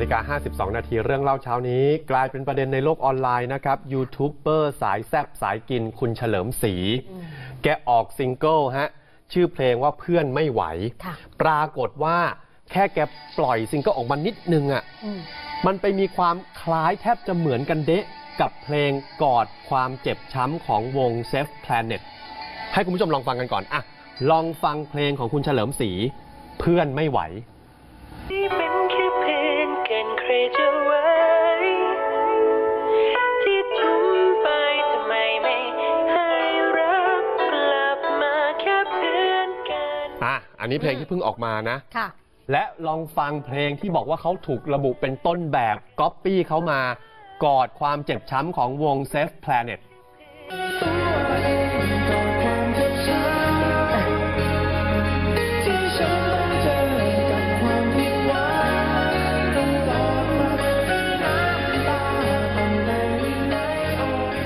นาฬิกา52 นาทีเรื่องเล่าเช้านี้กลายเป็นประเด็นในโลกออนไลน์นะครับยูทูบเบอร์สายแซบสายกินคุณเฉลิมศรีแกออกซิงเกิลฮะ ชื่อเพลงว่าเพื่อนไม่ไหวค่ะปรากฏว่าแค่แกปล่อยซิงเกิลออกมานิดนึงอะ่ะอืมมันไปมีความคล้ายแทบจะเหมือนกันเดะ กับเพลงกอดความเจ็บช้ำของวง Safe Planet ให้คุณผู้ชมลองฟังกันก่อนอะลองฟังเพลงของคุณเฉลิมศรีเพื่อนไม่ไหว อะอันนี้เพลงที่เพิ่งออกมานะ ค่ะ และลองฟังเพลงที่บอกว่าเขาถูกระบุเป็นต้นแบบก๊อปปี้เขามากอดความเจ็บช้ำของวง Safe Planet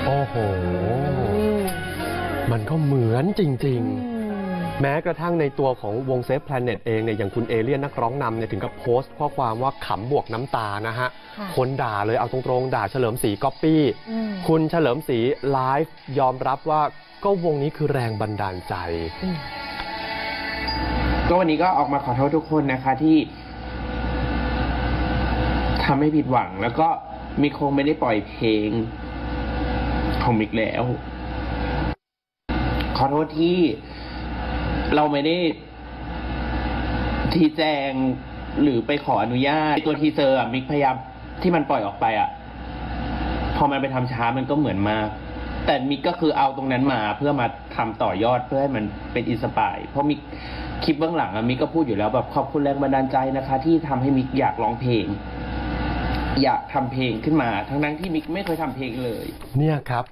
โอ้โห มันก็เหมือนจริง ๆ แม้กระทั่งในตัวของวง Safe Planet เองเนี่ยอย่างคุณเอเลียนนักร้องนำเนี่ยถึงกับโพสต์ข้อความว่าขำบวกน้ำตานะฮะค่ะคนด่าเลยเอาตรงๆ ด่าเฉลิมศรีก๊อปปี้อืมคุณเฉลิมศรีไลฟ์ยอมรับว่าก็วงนี้คือแรงบันดาลใจอืมก็วันนี้ก็ออกมาขอโทษทุกคนนะคะที่ทำให้ผิดหวัง แล้วก็มิกคงไม่ได้ปล่อยเพลงของมิกแล้ว ขอโทษที่ เราไม่ได้ทีแจงหรือไปขออนุญาตตัวทีเซอร์อะมิกพยายามที่มันปล่อยออกไปอะพอมันไปทำช้ามันก็เหมือนมาก แต่มิกก็คือเอาตรงนั้นมาเพื่อมาทำต่อยอดเพื่อให้มันเป็นอินสปายเพราะมิกคลิปเบื้องหลังอะมิกก็พูดอยู่แล้วแบบขอบคุณแรงบันดาลใจนะคะ ที่ทำให้มิกอยากร้องเพลง อยากทำเพลงขึ้นมา ทั้งนั้นที่มิกไม่เคยทำเพลงเลย เนี่ยครับ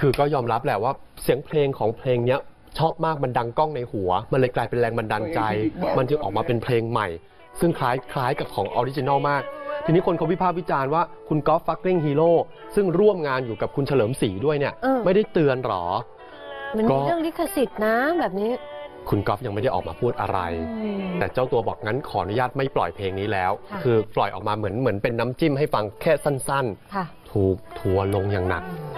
คือก็ยอมรับแหละว่าเสียงเพลงของเพลงเนี้ย ชอบมากมันดังก้องในหัว มันเลยกลายเป็นแรงบันดาลใจ มันจึงออกมาเป็นเพลงใหม่ ซึ่งคล้ายคล้ายกับของออริจินอลมาก ทีนี้คนเขาวิพากษ์วิจารณ์ว่าคุณกอล์ฟฟักกิ้งฮีโร่ซึ่งร่วมงานอยู่กับคุณเฉลิมศรีด้วยเนี่ย เออ ไม่ได้เตือนหรอ มันก็ มีเรื่องลิขสิทธิ์นะแบบนี้คุณกอล์ฟยังไม่ได้ออกมาพูดอะไร อืม แต่เจ้าตัวบอกงั้นขออนุญาตไม่ปล่อยเพลงนี้แล้ว ค่ะ คือปล่อยออกมาเหมือนเหมือนเป็นน้ำจิ้มให้ฟังแค่สั้นค่ะ ๆ ถูกทัวร์ลงอย่างหนักอืม